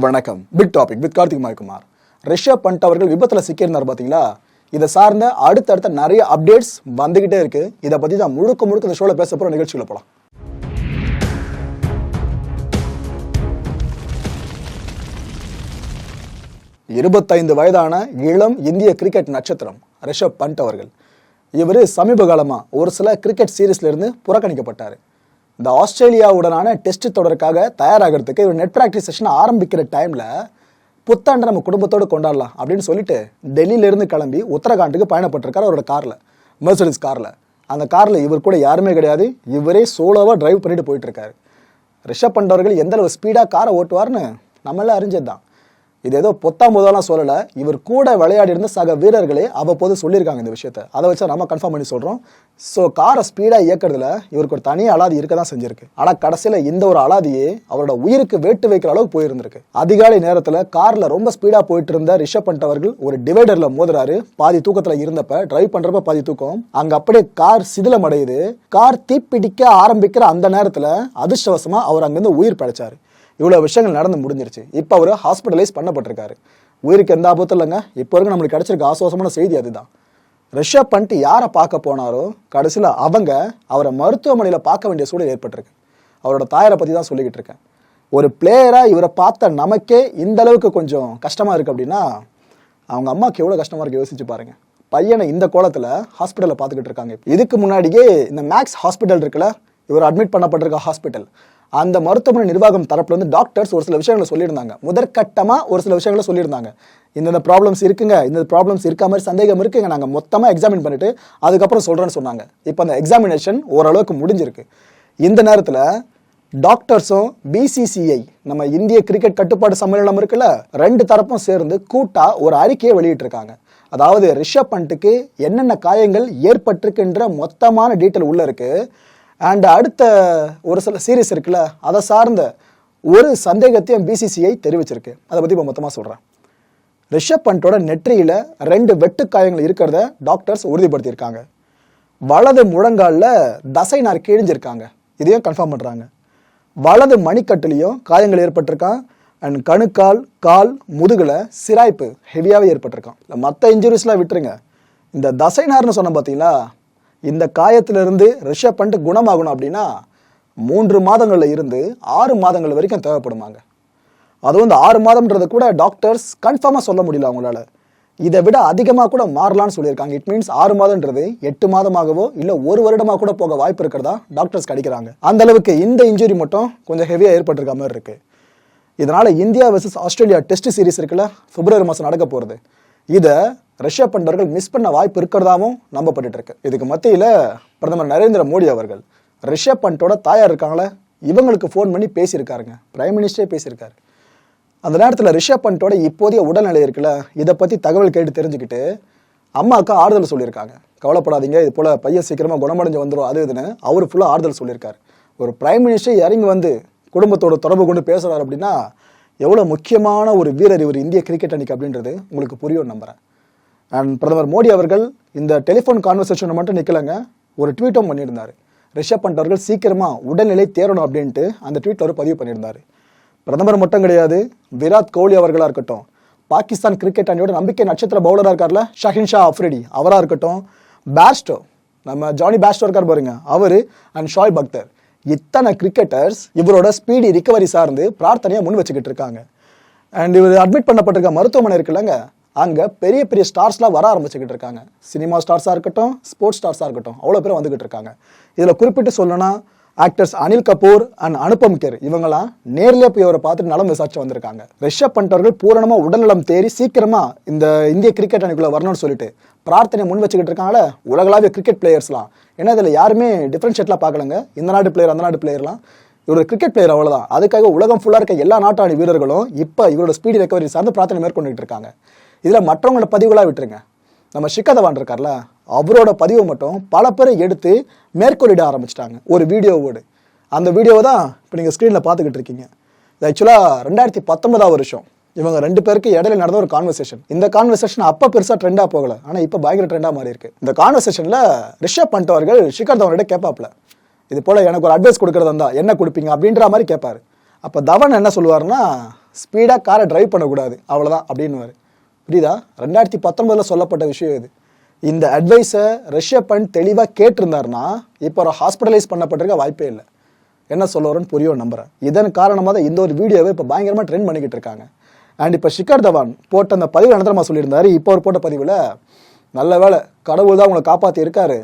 வணக்கம். Big topic with Karthik Kumar Rishabh Pant அவர்கள் விபத்தில் சிக்கியிருந்தார் பார்த்தீங்களா இதை சார்ந்த அடுத்தடுத்த நிறைய அப்டேட்ஸ் வந்துகிட்டே இருக்கு. இதை பற்றி தான் முழுக்க முழுக்க இந்த ஷோவில் பேச போகிற நிகழ்ச்சியில் போகலாம் இருபத்தைந்து வயதான இளம் இந்திய கிரிக்கெட் நட்சத்திரம் ரிஷப் பண்ட் அவர்கள். இவர் சமீப காலமாக ஒரு சில கிரிக்கெட் சீரீஸ்லேருந்து புறக்கணிக்கப்பட்டார். இந்த ஆஸ்திரேலியாவுடனான டெஸ்ட் தொடருக்காக தயாராகிறதுக்கு இவர் நெட் ப்ராக்டிஸ் செஷன் ஆரம்பிக்கிற டைமில் புத்தாண்டை நம்ம குடும்பத்தோடு கொண்டாடலாம் அப்படின்னு சொல்லிட்டு டெல்லியிலேருந்து கிளம்பி உத்தரகாண்டுக்கு பயணப்பட்டிருக்காரு அவரோட காரில் மெர்சடிஸ் காரில் அந்த காரில் இவர் கூட யாருமே கிடையாது. இவரே சோலோவாக டிரைவ் பண்ணிட்டு போயிட்டுருக்காரு. ரிஷப் பண்ட் எந்தளவு எந்த அளவு ஸ்பீடாக காரை ஓட்டுவார்னு நம்மளாம் அறிஞ்சது தான் இது ஏதோ பொத்தாம் போதெல்லாம் சொல்லலை. இவர் கூட விளையாடி இருந்த சக வீரர்களே அவ்வப்போது சொல்லியிருக்காங்க இந்த விஷயத்த. அதை வச்சு நம்ம கன்ஃபார்ம் பண்ணி சொல்கிறோம் ஸோ காரை ஸ்பீடாக இயக்கிறதுல இவருக்கு ஒரு தனி அலாதி இருக்க தான் செஞ்சிருக்கு. ஆனால் கடைசியில் இந்த ஒரு அலாதியே அவரோட உயிருக்கு வேட்டு வைக்கிற அளவுக்கு போயிருந்திருக்கு. அதிகாலை நேரத்தில் காரில் ரொம்ப ஸ்பீடாக போயிட்டு இருந்த ரிஷப் பண்ட் அவர்கள் ஒரு டிவைடரில் மோதுறாரு. பாதி தூக்கத்தில் இருந்தப்ப டிரைவ் பண்ணுறப்ப பாதி தூக்கம். அங்கே அப்படியே கார் சிதிலம் அடையுது கார் தீப்பிடிக்க ஆரம்பிக்கிற அந்த நேரத்தில் அதிர்ஷ்டவசமாக அவர் அங்கேருந்து உயிர் பிழைச்சாரு. இவ்வளோ விஷயங்கள் நடந்து முடிஞ்சிருச்சு. இப்போ அவர் ஹாஸ்பிட்டலைஸ் பண்ணப்பட்டிருக்காரு. உயிருக்கு எந்த ஆபத்தும் இல்லைங்க. இப்போ வரைக்கும் நம்மளுக்கு கிடச்சிருக்க ஆசுவாசமான செய்தி அதுதான். ரிஷப் பண்ணிட்டு யாரை பார்க்க போனாரோ கடைசியில் அவங்க அவரை மருத்துவமனையில் பார்க்க வேண்டிய சூழல் ஏற்பட்டிருக்கு. அவரோட தாயரை பற்றி தான் சொல்லிக்கிட்டு இருக்கேன். ஒரு பிளேயராக இவரை பார்த்த நமக்கே இந்த அளவுக்கு கொஞ்சம் கஷ்டமாக இருக்குது அப்படின்னா அவங்க அம்மாவுக்கு எவ்வளோ கஷ்டமாக இருக்கு யோசிச்சு பாருங்கள் பையனை இந்த கோலத்தில் ஹாஸ்பிட்டலில் பார்த்துக்கிட்டு இருக்காங்க. இதுக்கு முன்னாடியே இந்த மேக்ஸ் ஹாஸ்பிட்டல் இருக்குல்ல இவர் அட்மிட் பண்ணப்பட்டிருக்க ஹாஸ்பிட்டல் அந்த மருத்துவமனை நிர்வாகம் தரப்புல வந்து டாக்டர்ஸ் ஒரு சில விஷயங்களை சொல்லியிருந்தாங்க. முதற்கட்டமாக ஒரு சில விஷயங்களை சொல்லியிருந்தாங்க. இந்தந்த ப்ராப்ளம்ஸ் இருக்குங்க இந்த ப்ராப்ளம்ஸ் இருக்க மாதிரி சந்தேகம் இருக்குங்க. நாங்கள் மொத்தமாக எக்ஸாமின் பண்ணிட்டு அதுக்கப்புறம் சொல்கிறேன்னு சொன்னாங்க. இப்போ அந்த எக்ஸாமினேஷன் ஓரளவுக்கு முடிஞ்சிருக்கு. இந்த நேரத்தில் டாக்டர்ஸும் பிசிசிஐ நம்ம இந்திய கிரிக்கெட் கட்டுப்பாடு சம்மேளனம் இருக்குல்ல ரெண்டு தரப்பும் சேர்ந்து கூட்டா ஒரு அறிக்கையை வெளியிட்டிருக்காங்க. அதாவது ரிஷப் பண்ட்டுக்கு என்னென்ன காயங்கள் ஏற்பட்டிருக்குன்ற மொத்தமான டீட்டெயில் உள்ள இருக்குது அண்ட் அடுத்த ஒரு சில சீரீஸ் இருக்குல்ல அதை சார்ந்த ஒரு சந்தேகத்தையும் பிசிசிஐ தெரிவிச்சிருக்கு. அதை பற்றி இப்போ மொத்தமாக சொல்கிறேன் ரிஷப் பண்டோட நெற்றியில் ரெண்டு வெட்டு காயங்கள் இருக்கிறத டாக்டர்ஸ் உறுதிப்படுத்தியிருக்காங்க. வலது முழங்காலில் தசை நார் கிழிஞ்சிருக்காங்க. இதையும் கன்ஃபார்ம் பண்ணுறாங்க வலது மணிக்கட்டுலேயும் காயங்கள் ஏற்பட்டிருக்கான். அண்ட் கணுக்கால் கால் முதுகில் சிராய்ப்பு ஹெவியாகவே ஏற்பட்டிருக்கான். இல்லை மற்ற இன்ஜுரிஸ்லாம் விட்டுருங்க. இந்த தசைனார்னு சொன்ன பார்த்தீங்களா இந்த காயத்திலிருந்து ரிஷப் பண்ணிட்டு குணமாகணும் அப்படின்னா மூன்று மாதங்களில் இருந்து ஆறு மாதங்கள் வரைக்கும் தேவைப்படுமாங்க. அதுவும் இந்த ஆறு மாதம்ன்றது கூட டாக்டர்ஸ் கன்ஃபார்மாக சொல்ல முடியல அவங்களால. இதை விட அதிகமாக கூட மாறலாம்னு சொல்லியிருக்காங்க. இட் மீன்ஸ் ஆறு மாதம்ன்றது எட்டு மாதமாகவோ இல்லை ஒரு வருடமாக கூட போக வாய்ப்பு இருக்கிறதா டாக்டர்ஸ் கிடைக்கிறாங்க அந்த அளவுக்கு இந்த இன்ஜுரி மட்டும் கொஞ்சம் ஹெவியாக ஏற்பட்டிருக்க மாதிரி இருக்கு. இதனால India versus Australia test series இருக்குல்ல பிப்ரவரி மாதம் நடக்க போகிறது இதை ரிஷப் பண்டவர்கள் மிஸ் பண்ண வாய்ப்பு இருக்கிறதாவும் நம்பப்பட்டு இருக்கு இதுக்கு மத்தியில் பிரதமர் நரேந்திர மோடி அவர்கள் ரிஷப் பண்டோட தாயார் இருக்காங்களே இவங்களுக்கு ஃபோன் பண்ணி பேசியிருக்காருங்க. பிரைம் மினிஸ்டரே பேசியிருக்காரு. அந்த நேரத்தில் ரிஷப் பண்டோட இப்போதைய உடல்நிலை இருக்குல்ல இதை பற்றி தகவல் கேட்டு தெரிஞ்சுக்கிட்டு அம்மாவுக்கு ஆறுதல் சொல்லியிருக்காங்க. கவலைப்படாதீங்க இது போல் பையன் சீக்கிரமாக குணமடைஞ்சு வந்துடும் அது இதுன்னு அவர் ஃபுல்லாக ஆறுதல் சொல்லியிருக்காரு. ஒரு பிரைம் மினிஸ்டர் இறங்கி வந்து குடும்பத்தோட தொடர்பு கொண்டு பேசுகிறார் அப்படின்னா எவ்வளோ முக்கியமான ஒரு வீரர் இவர் இந்திய கிரிக்கெட் அணிக்கு அப்படின்றது உங்களுக்கு புரியும் நம்புகிறேன் அண்ட் பிரதமர் மோடி அவர்கள் இந்த டெலிஃபோன் கான்வர்சேஷனை மட்டும் நிற்கலைங்க ஒரு ட்வீட்டும் பண்ணியிருந்தார். ரிஷப் பண்ட் அவர்கள் சீக்கிரமாக உடல்நிலை தேரணும் அப்படின்ட்டு அந்த ட்வீட்டில் அவர் பதிவு பண்ணியிருந்தார். பிரதமர் மட்டும் கிடையாது விராட் கோலி அவர்களாக இருக்கட்டும் பாகிஸ்தான் கிரிக்கெட் அணியோட நம்பிக்கை நட்சத்திர பவுலராக இருக்கார்ல ஷஹின் ஷா அஃப்ரிடி அவராக இருக்கட்டும் பேஸ்டோ நம்ம ஜானி பேஸ்டோ இருக்கார் பாருங்க அவர் அண்ட் ஷாய் பக்தர். இத்தனை கிரிக்கெட்டர்ஸ் இவரோட ஸ்பீடி ரிக்கவரி சார்ந்து பிரார்த்தனையை முன் வச்சுக்கிட்டு இருக்காங்க. அண்ட் இவர் அட்மிட் பண்ணப்பட்டிருக்க மருத்துவமனை இருக்குல்லங்க. அங்கே பெரிய பெரிய ஸ்டார்ஸ்லாம் வர ஆரம்பிச்சுக்கிட்டு இருக்காங்க. சினிமா ஸ்டார்ஸாக இருக்கட்டும் ஸ்போர்ட்ஸ் ஸ்டார்ஸாக இருக்கட்டும் அவ்வளோ பேர் வந்துகிட்டு இருக்காங்க. இதில் குறிப்பிட்டு சொல்லணும்னா ஆக்டர்ஸ் அனில் கபூர் அண்ட் அனுபம் கேர் இவங்கெல்லாம் நேர்லயே போய் அவரை பார்த்துட்டு நலம் விசாரிச்சு வந்திருக்காங்க. ரிஷப் பண்டவர்கள் பூரணமாக உடல்நலம் தேறி சீக்கிரமாக இந்த இந்திய கிரிக்கெட் அணிக்குள்ளே வரணும்னு சொல்லிட்டு பிரார்த்தனை முன் வச்சுக்கிட்டு இருக்காங்களே உலகளாவிய கிரிக்கெட் பிளேயர்ஸ்லாம் ஏன்னா இதில் யாருமே டிஃப்ரென்ஷியேட்லாம் பார்க்கலங்க. இந்த நாட்டு பிளேயர் அந்த நாட்டு பிளேயர்லாம் இவரோட கிரிக்கெட் பிளேயர் அவ்வளோதான் அதுக்காக உலகம் ஃபுல்லாக இருக்க எல்லா நாட்டாணி வீரர்களும் இப்போ இவரோட ஸ்பீடி ரெக்கவரி சார்ந்து பிரார்த்தனை மேற்கொண்டுகிட்டு இருக்காங்க. இதில் மற்றவங்களோட பதிவுகளாக விட்டுருங்க. நம்ம ஷிக்கா தவான் இருக்கார்ல அவரோட பதிவை மட்டும் பல பேரை எடுத்து மேற்கோளிட ஆரம்பிச்சிட்டாங்க ஒரு வீடியோவோடு. அந்த வீடியோவை தான் இப்போ நீங்கள் ஸ்க்ரீனில் பார்த்துக்கிட்டு இருக்கீங்க. இது ஆக்சுவலாக ரெண்டாயிரத்தி பத்தொன்பதாவது வருஷம். இவங்க ரெண்டு பேருக்கு இடையில நடந்த ஒரு கான்வர்சேஷன் இந்த கான்வர்சேஷன் அப்போ பெருசாக ட்ரெண்டாக போகல ஆனால் இப்போ பயங்கர ட்ரெண்டாக மாறி இருக்கு. இந்த கான்வர்சேஷனில் ரிஷப் பண்ணிட்டவர்கள் ஷிகர் தவனிட கேட்பாப்ல இது போல் எனக்கு ஒரு அட்வைஸ் கொடுக்குறதா இருந்தால் என்ன கொடுப்பீங்க அப்படின்ற மாதிரி கேட்பாரு அப்போ தவன் என்ன சொல்லுவாருன்னா ஸ்பீடாக காரை டிரைவ் பண்ணக்கூடாது அவ்வளோதான் அப்படின்னுவார். புரியுதா? ரெண்டாயிரத்தி பத்தொன்பதில் சொல்லப்பட்ட விஷயம் இது. இந்த அட்வைஸை ரஷ்ய பண்ட் தெளிவாக கேட்டிருந்தாருன்னா இப்போ ஒரு ஹாஸ்பிட்டலைஸ் பண்ணப்பட்டிருக்க வாய்ப்பே இல்லை. என்ன சொல்ல வரேன்னு புரியும் நம்புறேன். இதன் காரணமாக தான் இந்த ஒரு வீடியோவை இப்போ பயங்கரமாக ட்ரெண்ட் பண்ணிக்கிட்டு இருக்காங்க. அண்ட் இப்போ ஷிகர் தவான் போட்ட அந்த பதிவு அனந்தரமா சொல்லியிருந்தாரு. இப்போ அவர் போட்ட பதிவில் நல்ல வேளை கடவுள் தான் உங்களை காப்பாற்றி இருக்காரு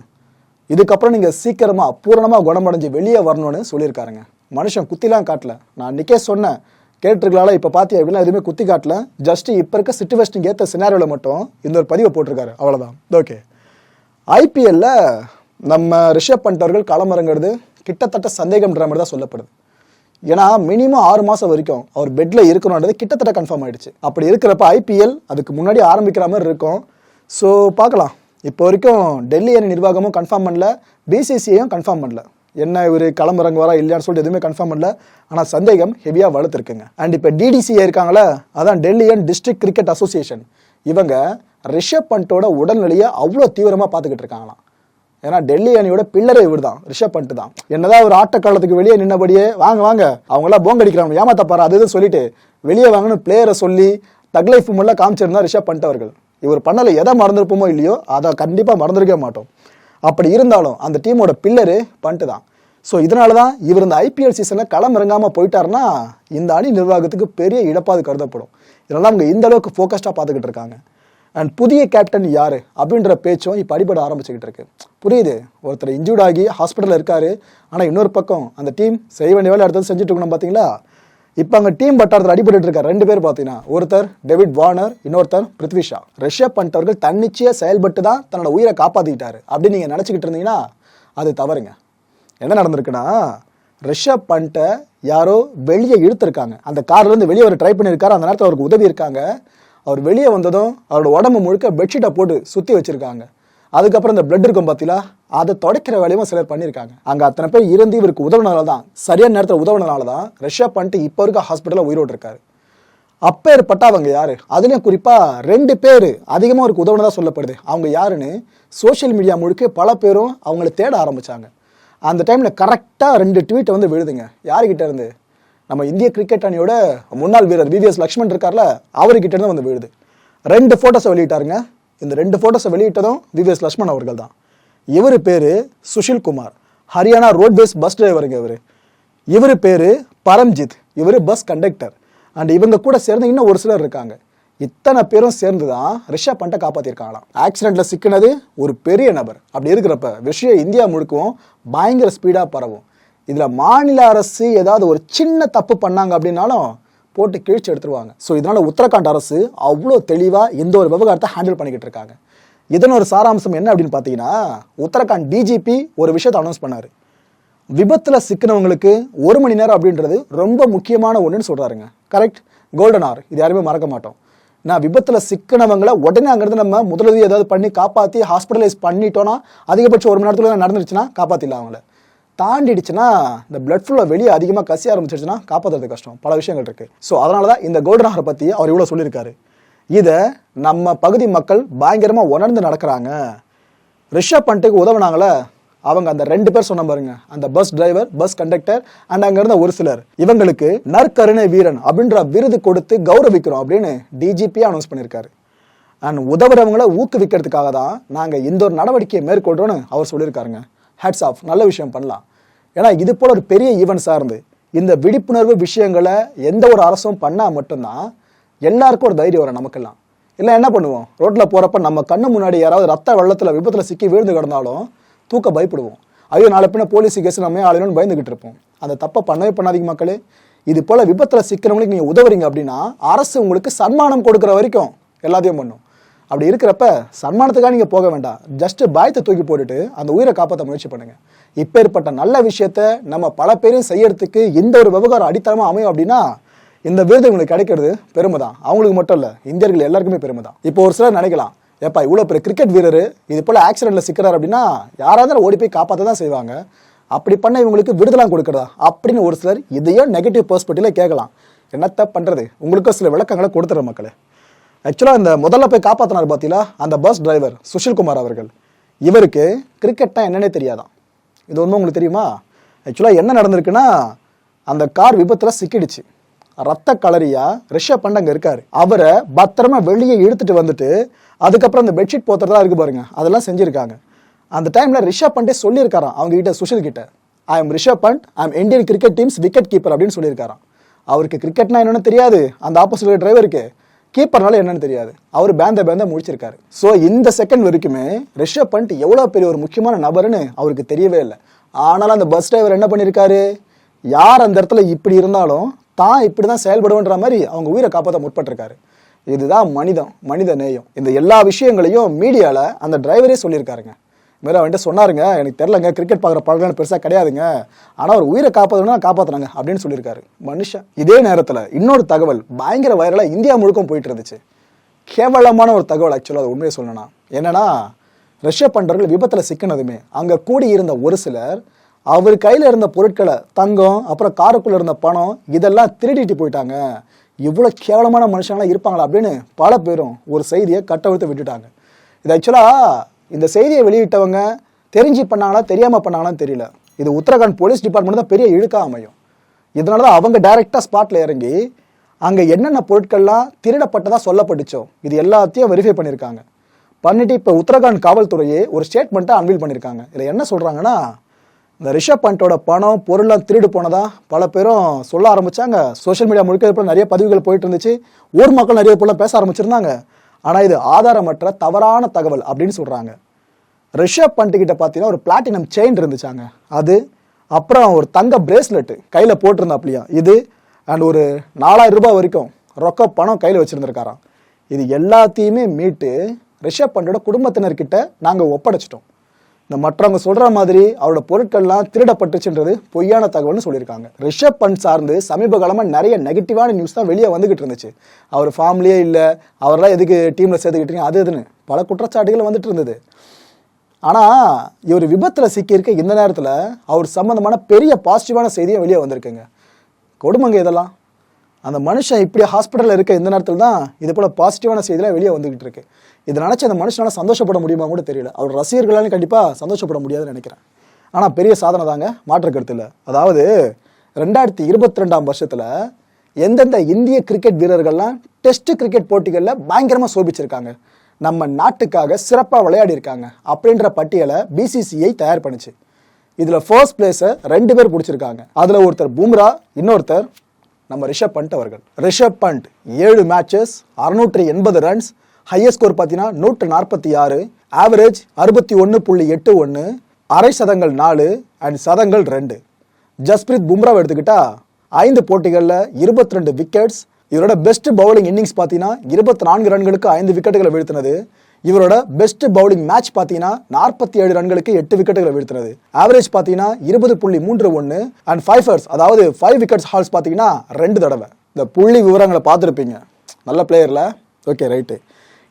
இதுக்கப்புறம் நீங்கள் சீக்கிரமாக பூரணமாக குணமடைஞ்சு வெளியே வரணும்னு சொல்லியிருக்காருங்க. மனுஷன் குத்திலாம் காட்டல. நான் அன்றைக்கே சொன்னேன். கேட்டிருக்கலால இப்போ பார்த்தியா அப்படின்னா எதுவுமே குத்தி காட்டல. ஜஸ்ட் இப்போ இருக்க சிச்சுவேஷனுக்கு ஏற்ற சினாரியோவில் மட்டும் இந்த ஒரு பதிவை போட்டிருக்காரு. அவ்வளோதான் ஓகே ஐபிஎல்ல நம்ம ரிஷப் பண்ணிட்டவர்கள் அவர்கள் களமிறங்கிறது கிட்டத்தட்ட சந்தேகம்ன்ற மாதிரி தான் சொல்லப்படுது. ஏன்னா மினிமம் ஆறு மாதம் வரைக்கும் அவர் பெட்டில் இருக்கணுன்றது கிட்டத்தட்ட கன்ஃபார்ம் ஆயிடுச்சு. அப்படி இருக்கிறப்ப ஐபிஎல் அதுக்கு முன்னாடி ஆரம்பிக்கிற மாதிரி இருக்கும். ஸோ பார்க்கலாம். இப்போ வரைக்கும் டெல்லி அணி நிர்வாகமும் கன்ஃபார்ம் பண்ணல பிசிசிஐயும் கன்ஃபார்ம் பண்ணல. என்ன இவர் கிளம்புறங்க வரா இல்லையான்னு சொல்லிட்டு எதுவுமே கன்ஃபார்ம் பண்ணல. ஆனால் சந்தேகம் ஹெவியாக வளர்த்துருக்குங்க அண்ட் இப்போ டிடிசிஏ இருக்காங்களே அதான் டெல்லியன் டிஸ்ட்ரிக்ட் கிரிக்கெட் அசோசியேஷன் இவங்க ரிஷப் பண்டோட உடல்நிலையை அவ்வளோ தீவிரமாக பார்த்துக்கிட்டு இருக்காங்களாம். ஏன்னா டெல்லி அணியோட பில்லரே இவர் தான் ரிஷப் பண்ட் தான் என்னதான் ஒரு ஆட்ட காலத்துக்கு வெளியே நின்னபடியே வாங்க வாங்க அவங்களாம் போங்க அடிக்கிறாங்க ஏமாத்தப்பாரு அது இதுன்னு சொல்லிட்டு வெளியே வாங்கன்னு பிளேயரை சொல்லி தக்லைஃப் முல்ல காமிச்சிருந்தா ரிஷப் பண்ட் அவர்கள். இவர் பண்ணலை எதை மறந்துருப்போமோ இல்லையோ அதை கண்டிப்பாக மறந்துருக்கவே மாட்டோம். அப்படி இருந்தாலும் அந்த டீமோட பில்லரு பண்ட்டு தான் ஸோ இதனால தான் இவர் இந்த ஐபிஎல் சீசனில் களம் இறங்காமல் போயிட்டாருன்னா இந்த அணி நிர்வாகத்துக்கு பெரிய இழப்பாது கருதப்படும். இதனால் அவங்க இந்த அளவுக்கு ஃபோக்கஸ்டாக பார்த்துக்கிட்டு இருக்காங்க. அண்ட் புதிய கேப்டன் யார்? அப்படின்ற பேச்சும் இப்போ அடிபட ஆரம்பிச்சுக்கிட்டு இருக்கு. புரியுது? ஒருத்தர் இன்ஜூர்ட் ஆகி ஹாஸ்பிட்டலில் இருக்கார். ஆனால் இன்னொரு பக்கம் அந்த டீம் செய்ய வேண்டிய வேலை அடுத்தது செஞ்சுட்டு இருக்கணும் பார்த்தீங்களா இப்போ அங்கே டீம் பட்டாரத்தில் அடிபட்டு இருக்கார். ரெண்டு பேர் பார்த்தீங்கன்னா ஒருத்தர் டேவிட் வார்னர் இன்னொருத்தர் பிருத்வி ஷா. ரிஷப் பண்ட் அவர்கள் தன்னிச்சையாக செயல்பட்டு தான் தன்னோட உயிரை காப்பாற்றிக்கிட்டாரு அப்படின்னு நீங்கள் நினச்சிக்கிட்டு இருந்தீங்கன்னா அது தவறுங்க. என்ன நடந்திருக்குன்னா ரிஷப் பண்ட்டை யாரோ வெளியே இழுத்துருக்காங்க. அந்த கார்லேருந்து வெளியே அவர் ட்ரை பண்ணியிருக்காரு அந்த நேரத்தில் அவருக்கு உதவி இருக்காங்க. அவர் வெளியே வந்ததும் அவரோட உடம்பு முழுக்க பெட்ஷீட்டை போட்டு சுற்றி வச்சுருக்காங்க. அதுக்கப்புறம் இந்த பிளட் இருக்கும் பார்த்தீங்களா அதை தொடக்கிற வேலையும் சிலர் பண்ணியிருக்காங்க. அங்கே அத்தனை பேர் இருந்து இவருக்கு உதவுனால தான் சரியான நேரத்தில் உதவுனால தான் ரிஷப் பண்ணிட்டு இப்போ இருக்க ஹாஸ்பிட்டலில் உயிரோடு இருக்காரு அப்பேற்பட்ட அவங்க யார்? அதுலயும் குறிப்பாக ரெண்டு பேர் அதிகமாக அவருக்கு உதவுனதாக சொல்லப்படுது. அவங்க யாருன்னு சோஷியல் மீடியா முழுக்க பல பேரும் அவங்கள தேட ஆரம்பித்தாங்க அந்த டைமில் கரெக்டாக ரெண்டு ட்வீட்டை வந்து விழுதுங்க. யாருக்கிட்ட இருந்து? நம்ம இந்திய கிரிக்கெட் அணியோட முன்னாள் வீரர் விவிஎஸ் லக்ஷ்மண் இருக்கார்ல அவர்கிட்ட இருந்து வந்து விழுது. ரெண்டு ஃபோட்டோஸை வெளியிட்டாருங்க. இந்த ரெண்டு ஃபோட்டோஸை வெளியிட்டதும் விவிஎஸ் லக்ஷ்மண் அவர்கள் தான். இவர் பேர் சுஷில் குமார். ஹரியானா ரோட்வேஸ் பஸ் டிரைவருங்க இவர். இவர் பேர் பரம்ஜித். இவர் பஸ் கண்டக்டர் அண்ட் இவங்க கூட சேர்ந்து இன்னும் ஒரு சிலர் இருக்காங்க. இத்தனை பேரும் சேர்ந்து தான் ரிஷப் பண்ணிட்ட காப்பாற்றிருக்காங்களாம் ஆக்சிடென்ட்ல சிக்கினது ஒரு பெரிய நபர். அப்படி இருக்கிறப்ப விஷயம் இந்தியா முழுக்கவும் பயங்கர ஸ்பீடாக பரவும். இதில் மாநில அரசு ஏதாவது ஒரு சின்ன தப்பு பண்ணாங்க அப்படின்னாலும் போட்டு கிழிச்சு எடுத்துருவாங்க. ஸோ இதனால உத்தரகாண்ட் அரசு அவ்வளோ தெளிவாக இந்த ஒரு விவகாரத்தை ஹேண்டில் பண்ணிக்கிட்டு இருக்காங்க. இதன் ஒரு சாராம்சம் என்ன அப்படின்னு பார்த்தீங்கன்னா உத்தரகாண்ட் டிஜிபி ஒரு விஷயத்தை அனௌன்ஸ் பண்ணார். விபத்தில் சிக்கினவங்களுக்கு ஒரு மணி நேரம் அப்படின்றது ரொம்ப முக்கியமான ஒன்றுன்னு சொல்கிறாருங்க கரெக்ட் கோல்டன் ஆர் இது யாருமே மறக்க மாட்டோம். நான் விபத்தில் சிக்கினவங்களை உடனே அங்கேருந்து நம்ம முதலுதவி ஏதாவது பண்ணி காப்பாற்றி ஹாஸ்பிட்டலைஸ் பண்ணிட்டோன்னா அதிகபட்சம் ஒரு மணி நேரத்தில் நடந்துருச்சுன்னா காப்பாற்றிடலாம் அவங்கள. தாண்டிடுச்சுன்னா இந்த பிளட் ஃப்ளோ வெளியே அதிகமாக கசி ஆரம்பிச்சிருச்சுன்னா காப்பாற்றுறது கஷ்டம். பல விஷயங்கள் இருக்குது ஸோ அதனால தான் இந்த கோல்டன் ஹாரை பற்றி அவர் இவ்வளோ சொல்லியிருக்காரு. இதை நம்ம பகுதி மக்கள் பயங்கரமாக உணர்ந்து நடக்கிறாங்க. ரிஷப் பண்ட்டுக்கு உதவுனாங்களே அவங்க அந்த ரெண்டு பேர் சொன்ன பாருங்க. அந்த bus driver bus conductor and அங்க இருந்த ஒரு சிலர். இவங்களுக்கு நற்கருணை வீரன் அப்படின்ற விருது கொடுத்து கௌரவிக்கிறோம் அப்படின்னு டிஜிபி அனௌன்ஸ் பண்ணியிருக்காரு அண்ட் உதவுறவங்களை ஊக்குவிக்கிறதுக்காக தான் நாங்கள் இந்த ஒரு நடவடிக்கையை மேற்கொள்றோம்னு அவர் சொல்லியிருக்காருங்க. ஹேட்ஸ் ஆஃப் நல்ல விஷயம் பண்ணலாம். ஏன்னா இது போல ஒரு பெரிய ஈவெண்ட் சார்ந்து இந்த விழிப்புணர்வு விஷயங்களை எந்த ஒரு அரசும் பண்ணால் மட்டும்தான் எல்லாருக்கும் ஒரு தைரியம் வரும் நமக்கெல்லாம். இல்லை என்ன பண்ணுவோம்? ரோட்டில் போகிறப்ப நம்ம கண்ணு முன்னாடி யாராவது ரத்த வெள்ளத்தில் விபத்தில் சிக்கி விழுந்து கிடந்தாலும் தூக்க பயப்படுவோம். ஐயோ நாளை பின்ன போலீஸ் கேஸ் நம்ம ஆளுநர் பயந்துகிட்டு இருப்போம். அந்த தப்பை பண்ணவே பண்ணாதீங்க மக்களே. இது போல விபத்தில் சிக்கிறவங்களுக்கு நீங்கள் உதவுறீங்க அப்படின்னா அரசு உங்களுக்கு சன்மானம் கொடுக்குற வரைக்கும் எல்லாத்தையும் பண்ணும். அப்படி இருக்கிறப்ப சன்மானத்துக்காக நீங்கள் போக வேண்டாம். ஜஸ்ட் பயத்தை தூக்கி போட்டுட்டு அந்த உயிரை காப்பாற்ற முயற்சி பண்ணுங்க. இப்பேற்பட்ட நல்ல விஷயத்த நம்ம பல பேரையும் செய்யறதுக்கு எந்த ஒரு விவகாரம் அடித்தளமாக அமையும் அப்படின்னா இந்த விருது உங்களுக்கு கிடைக்கிறது பெருமை தான் அவங்களுக்கு மட்டும் இல்லை இந்தியர்கள் எல்லாருக்குமே பெருமை தான் இப்போ ஒரு சிலர் நினைக்கலாம் ஏப்பா இவ்வளோ பெரிய கிரிக்கெட் வீரர் இது போல் ஆக்சிடெண்ட்டில் சிக்கிறார் அப்படின்னா யாராவது ஓடி போய் காப்பாற்ற தான் செய்வாங்க. அப்படி பண்ண இவங்களுக்கு விடுதலாம் கொடுக்குறதா? அப்படின்னு ஒரு சிலர் இதையும் நெகட்டிவ் பெர்ஸ்பெக்டிவ்ல கேட்கலாம். என்னத்த பண்ணுறது உங்களுக்கும் சில விளக்கங்களை கொடுத்துற மக்களே. ஆக்சுவலாக இந்த முதல்ல போய் காப்பாற்றினார் பார்த்தீங்களா அந்த பஸ் டிரைவர் சுஷில்குமார் அவர்கள். இவருக்கு கிரிக்கெட்னா என்னன்னே தெரியாதான். இது ஒன்றும் உங்களுக்கு தெரியுமா? ஆக்சுவலாக என்ன நடந்திருக்குன்னா அந்த கார் விபத்தில் சிக்கிடுச்சு. ரத்த கலரியா? ரிஷப் பண்ட் அங்கே இருக்காரு. அவரை பத்திரமா வெளியே இழுத்துட்டு வந்துட்டு அதுக்கப்புறம் அந்த பெட்ஷீட் போத்துறதா இருக்கு பாருங்க. அதெல்லாம் செஞ்சிருக்காங்க. அந்த டைம்ல ரிஷப் பண்டே சொல்லியிருக்காராம் அவங்க கிட்ட சுஷில் கிட்ட. I am Rishabh Pant I am Indian cricket team's wicket keeper அப்படின்னு சொல்லியிருக்காராம். அவருக்கு கிரிக்கெட்னா என்னன்னு தெரியாது. அந்த ஆப்போசிட் டிரைவருக்கு கீப்பர்னால என்னன்னு தெரியாது. அவர் பேந்த பேந்த முடிச்சிருக்காரு ஸோ இந்த செகண்ட் வரைக்குமே ரிஷப் பண்ட் எவ்வளோ பெரிய ஒரு முக்கியமான நபர்னு அவருக்கு தெரியவே இல்லை. ஆனாலும் அந்த பஸ் டிரைவர் என்ன பண்ணியிருக்காரு? யார் அந்த இடத்துல இப்படி இருந்தாலும் தான் இப்படி தான் செயல்படுவன்ற மாதிரி அவங்க உயிரை காப்பாற்ற முற்பட்டிருக்காரு. இதுதான் மனிதம் மனித நேயம். இந்த எல்லா விஷயங்களையும் மீடியாவில் அந்த டிரைவரே சொல்லியிருக்காருங்க. மேலே வந்துட்டு சொன்னாருங்க எனக்கு தெரிலங்க கிரிக்கெட் பார்க்குற பழக்கம் பெருசாக கிடையாதுங்க. ஆனால் அவர் உயிரை காப்பாற்றணும்னா காப்பாற்றுறாங்க அப்படின்னு சொல்லியிருக்காரு. மனுஷன் இதே நேரத்தில் இன்னொரு தகவல் பயங்கர வைரலாக இந்தியா முழுக்கம் போயிட்டு இருந்துச்சு. கேவலமான ஒரு தகவல் ஆக்சுவலாக அது உண்மையை சொல்லணும்னா. என்னென்னா ரஷ்ய பண்டர்கள் விபத்தில் சிக்கினதுமே அங்கே கூடி இருந்த ஒரு சிலர் அவர் கையில் இருந்த பொருட்களை தங்கம் அப்புறம் காருக்குள்ளே இருந்த பணம் இதெல்லாம் திருடிட்டு போயிட்டாங்க. இவ்வளோ கேவலமான மனுஷங்களாம் இருப்பாங்களா அப்படின்னு பல பேரும் ஒரு செய்தியை கட்டவிழ்த்து விட்டுட்டாங்க. இது ஆக்சுவலாக இந்த செய்தியை வெளியிட்டவங்க தெரிஞ்சு பண்ணாங்களா தெரியாமல் பண்ணாங்களான்னு தெரியல. இது உத்தரகாண்ட் போலீஸ் டிபார்ட்மெண்ட் தான் பெரிய இழுக்காக அமையும். இதனால தான் அவங்க டைரெக்டாக ஸ்பாட்டில் இறங்கி அங்கே என்னென்ன பொருட்கள்லாம் திருடப்பட்டதாக சொல்லப்பட்டுச்சோ இது எல்லாத்தையும் வெரிஃபை பண்ணியிருக்காங்க. பண்ணிட்டு இப்போ உத்தரகாண்ட் காவல்துறையே ஒரு ஸ்டேட்மெண்ட்டை அன்வீல் பண்ணியிருக்காங்க. இதில் என்ன சொல்கிறாங்கன்னா இந்த ரிஷப் பண்டோட பணம் பொருள்லாம் திருடு போனதா? பல பேரும் சொல்ல ஆரம்பிச்சாங்க. சோஷியல் மீடியா முழுக்க நிறைய பதிவுகள் போயிட்டு இருந்துச்சு ஊர் மக்கள் நிறைய பொருளாக பேச ஆரம்பிச்சிருந்தாங்க. ஆனால் இது ஆதாரமற்ற தவறான தகவல் அப்படின்னு சொல்கிறாங்க ரிஷப் பண்ட் கிட்ட பார்த்தீங்கன்னா ஒரு பிளாட்டினம் செயின் இருந்துச்சாங்க. அது அப்புறம் ஒரு தங்க பிரேஸ்லெட்டு கையில் போட்டிருந்தாப்லையா. இது அண்ட் ஒரு நாலாயிரம் ரூபாய் வரைக்கும் ரொக்க பணம் கையில் வச்சுருந்துருக்காராம். இது எல்லாத்தையுமே மீட்டு ரிஷப் பண்டோட குடும்பத்தினர்கிட்ட நாங்கள் ஒப்படைச்சிட்டோம். இந்த மற்றவங்க சொல்ற மாதிரி அவரோட பொருட்கள்லாம் திருடப்பட்டுச்சுன்றது பொய்யான தகவல்னு சொல்லியிருக்காங்க. ரிஷப் பண்ட் சார்ந்து சமீப காலமாக நிறைய நெகட்டிவான நியூஸ் தான் வெளியே வந்துகிட்டு இருந்துச்சு. அவர் ஃபார்ம்லேயே இல்லை அவரெல்லாம் எதுக்கு டீமில் சேர்த்துக்கிட்டீங்க அது இதுன்னு பல குற்றச்சாட்டுகள் வந்துட்டு இருந்தது. ஆனால் இவர் விபத்தில் சிக்கியிருக்க இந்த நேரத்தில் அவர் சம்மந்தமான பெரிய பாசிட்டிவான செய்தியும் வெளியே வந்திருக்குங்க. கொடுமைங்க இதெல்லாம். அந்த மனுஷன் இப்படி ஹாஸ்பிட்டலில் இருக்க இந்த நேரத்தில் தான் இது போல் பாசிட்டிவான செய்தியில் வெளியே வந்துகிட்டு இருக்கு. இதை நினச்சி அந்த மனுஷனால் சந்தோஷப்பட முடியுமா கூட தெரியல. அவர் ரசிகர்களாலும் கண்டிப்பாக சந்தோஷப்பட முடியாதுன்னு நினைக்கிறேன். ஆனால் பெரிய சாதனை தாங்க மாற்றுக்கருத்து இல்லை. அதாவது ரெண்டாயிரத்தி இருபத்தி ரெண்டாம் வருஷத்தில் எந்தெந்த இந்திய கிரிக்கெட் வீரர்கள்லாம் டெஸ்ட் கிரிக்கெட் போட்டிகளில் பயங்கரமாக சோபிச்சிருக்காங்க. நம்ம நாட்டுக்காக சிறப்பாக விளையாடி இருக்காங்க அப்படின்ற பட்டியலை பிசிசிஐ தயார் பண்ணுச்சு. இதில் ஃபர்ஸ்ட் பிளேஸை ரெண்டு பேர் பிடிச்சிருக்காங்க. அதில் ஒருத்தர் பும்ரா இன்னொருத்தர் நம்ம ரிஷப் பண்ட் அவர்கள். ரிஷப் பண்ட் ஏழு மேட்சஸ் அறுநூற்றி எண்பது ரன்ஸ் ஹையஸ்ட் ஸ்கோர் பார்த்தீங்கன்னா நூற்று நாற்பத்தி ஆறு ஆவரேஜ் அறுபத்தி ஒன்று புள்ளி எட்டு ஒன்று அரை சதங்கள் நாலு அண்ட் சதங்கள் ரெண்டு. ஜஸ்பிரீத் பும்ராவை எடுத்துக்கிட்டா ஐந்து போட்டிகளில் இருபத்தி ரெண்டு விக்கெட்ஸ் இவரோட பெஸ்ட் பவுலிங் இன்னிங்ஸ் பார்த்தீங்கன்னா இருபத்தி நான்கு ரன்களுக்கு ஐந்து விக்கெட்டுகளை வீழ்த்தினது. இவரோட பெஸ்ட் பவுலிங் மேட்ச் பார்த்தீங்கன்னா நாற்பத்தி ஏழு ரன்களுக்கு எட்டு விக்கெட்டுகளை வீழ்த்துறது ஆவரேஜ் பார்த்தீங்கன்னா இருபது புள்ளி மூன்று ஒன்று அண்ட் ஃபைவர்ஸ் அதாவது ஃபைவ் விக்கெட்ஸ் ஹால்ஸ் பார்த்தீங்கன்னா ரெண்டு தடவை. இந்த புள்ளி விவரங்களை பார்த்துருப்பீங்க. நல்ல பிளேயரில் ஓகே ரைட்டு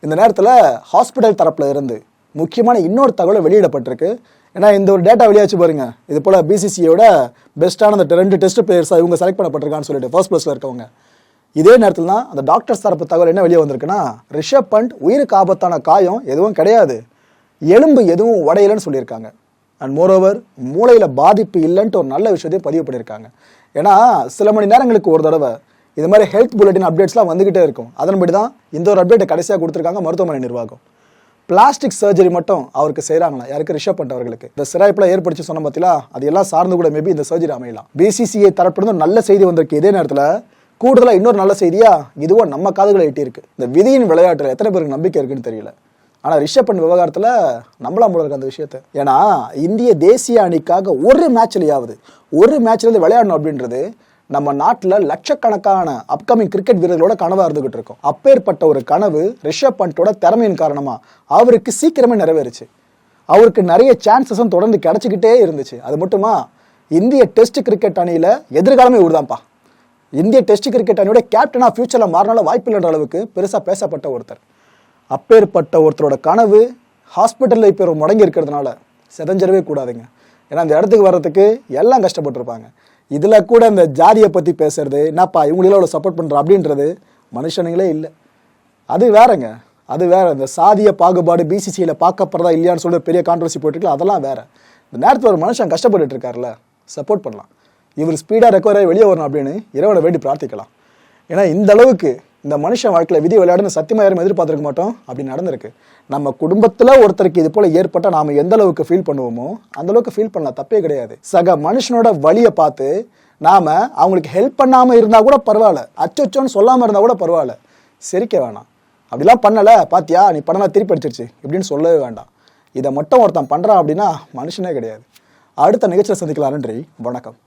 இந்த நேரத்தில் ஹாஸ்பிட்டல் தரப்பில் இருந்து முக்கியமான இன்னொரு தகவல் வெளியிடப்பட்டிருக்கு. ஏன்னா இந்த ஒரு டேட்டா வெளியாச்சு பாருங்க. இது போல் பிசிசியோட பெஸ்ட்டான அந்த ரெண்டு டெஸ்ட் பிளேயர்ஸாக இவங்க செலக்ட் பண்ணப்பட்டிருக்கான்னு சொல்லிட்டு ஃபர்ஸ்ட் ப்ளஸில் இருக்கவங்க. இதே நேரத்தில் தான் அந்த டாக்டர்ஸ் தரப்பு தகவல் என்ன வெளியே வந்திருக்குன்னா ரிஷப் பண்ட் உயிருக்கு ஆபத்தான காயம் எதுவும் கிடையாது. எலும்பு எதுவும் உடையலன்னு சொல்லியிருக்காங்க. அண்ட் மோரோவர் மூளையில் பாதிப்பு இல்லைன்ட்டு ஒரு நல்ல விஷயத்தையும் பதிவு பண்ணியிருக்காங்க. ஏன்னா சில மணி நேரங்களுக்கு ஒரு தடவை இது மாதிரி ஹெல்த் புல்லட்டின் அப்டேட்ஸ்லாம் வந்துகிட்டே இருக்கும். அதன்படி தான் இந்த ஒரு அப்டேட்டை கடைசியாக கொடுத்துருக்காங்க மருத்துவமனை நிர்வாகம். பிளாஸ்டிக் சர்ஜரி மட்டும் அவருக்கு செய்கிறாங்களா யாருக்கு? ரிஷப் பண்ட் அவர்களுக்கு. இந்த சிராய்ப்பில் ஏற்படுத்தி சொன்ன பார்த்தீங்களா அது எல்லாம் சார்ந்து கூட மேபி இந்த சர்ஜரி அமையலாம். பிசிசிஐ தரப்பிலிருந்து நல்ல செய்தி வந்திருக்கு. இதே நேரத்தில் கூடுதலாக இன்னொரு நல்ல செய்தியா? இதுவும் நம்ம காதுகளை எட்டியிருக்கு. இந்த விதியின் விளையாட்டில் எத்தனை பேருக்கு நம்பிக்கை இருக்குன்னு தெரியல. ஆனால் ரிஷப் பண்ட் விவகாரத்தில் நம்மளாம் போல இருக்கு அந்த விஷயத்தை. ஏன்னா இந்திய தேசிய அணிக்காக ஒரு மேட்ச்லையாவது ஒரு மேட்ச்லேருந்து விளையாடணும் அப்படின்றது நம்ம நாட்டில் லட்சக்கணக்கான அப்கமிங் கிரிக்கெட் வீரர்களோட கனவாக இருந்துகிட்டு இருக்கோம். அப்பேற்பட்ட ஒரு கனவு ரிஷப் பண்டோட திறமையின் காரணமாக அவருக்கு சீக்கிரமே நிறைவேறுச்சு. அவருக்கு நிறைய சான்சஸும் தொடர்ந்து கிடச்சிக்கிட்டே இருந்துச்சு. அது மட்டுமா? இந்திய டெஸ்ட் கிரிக்கெட் அணியில் எதிர்காலமே இவர்தான்ப்பா இந்திய டெஸ்ட் கிரிக்கெட் அணியோட கேப்டனாக ஃபியூச்சரில் மாறினால வாய்ப்பு இல்லைன்ற அளவுக்கு பெருசாக பேசப்பட்ட ஒருத்தர். அப்பேற்பட்ட ஒருத்தரோட கனவு ஹாஸ்பிட்டலில் இப்போ முடங்கி இருக்கிறதுனால செதஞ்சிடவே கூடாதுங்க. ஏன்னா அந்த இடத்துக்கு வர்றதுக்கு எல்லாம் கஷ்டப்பட்டிருப்பாங்க. இதில் கூட இந்த ஜாதியை பற்றி பேசுறது என்னப்பா இவங்களெல்லாம் அவ்வளோ சப்போர்ட் பண்ணுற அப்படின்றது மனுஷனுங்களே இல்லை. அது வேறங்க. அது வேற. இந்த சாதிய பாகுபாடு பிசிசியில் பார்க்கப்படுறதா இல்லையான்னு சொல்லி பெரிய கான்ட்ரவர்சி போட்டுருக்கல அதெல்லாம் வேற. இந்த நேரத்தில் ஒரு மனுஷன் கஷ்டப்பட்டுட்டு இருக்காருல்ல சப்போர்ட் பண்ணலாம். இவர் ஸ்பீடாக ரெக்கவர் ஆகி வெளியே வரணும் அப்படின்னு இறைவனை வேண்டி பிரார்த்திக்கலாம். ஏன்னா இந்த அளவுக்கு இந்த மனுஷன் வாழ்க்கையில் விதி விளையாடுன்னு சத்தியமாக யாரும் எதிர்பார்த்துருக்க மாட்டோம் அப்படி நடந்திருக்கு. நம்ம குடும்பத்தில் ஒருத்தருக்கு இது போல் ஏற்பட்டால் நாம் எந்த அளவுக்கு ஃபீல் பண்ணுவோமோ அந்த அளவுக்கு ஃபீல் பண்ணலாம். தப்பே கிடையாது. சக மனுஷனோட வழியை பார்த்து நாம் அவங்களுக்கு ஹெல்ப் பண்ணாமல் இருந்தால் கூட பரவாயில்ல. அச்சோச்சோன்னு சொல்லாமல் இருந்தால் கூட பரவாயில்ல. சிரிக்க வேணாம். அப்படிலாம் பண்ணலை. பாத்தியா? நீ பண்ணலாம் திருப்பி அடிச்சிருச்சு. இப்படின்னு சொல்லவே வேண்டாம். இதை மட்டும் ஒருத்தன் பண்ணுறான் அப்படின்னா மனுஷனே கிடையாது. அடுத்த நிகழ்ச்சியில் சந்திக்கலாம் நன்றி. வணக்கம்.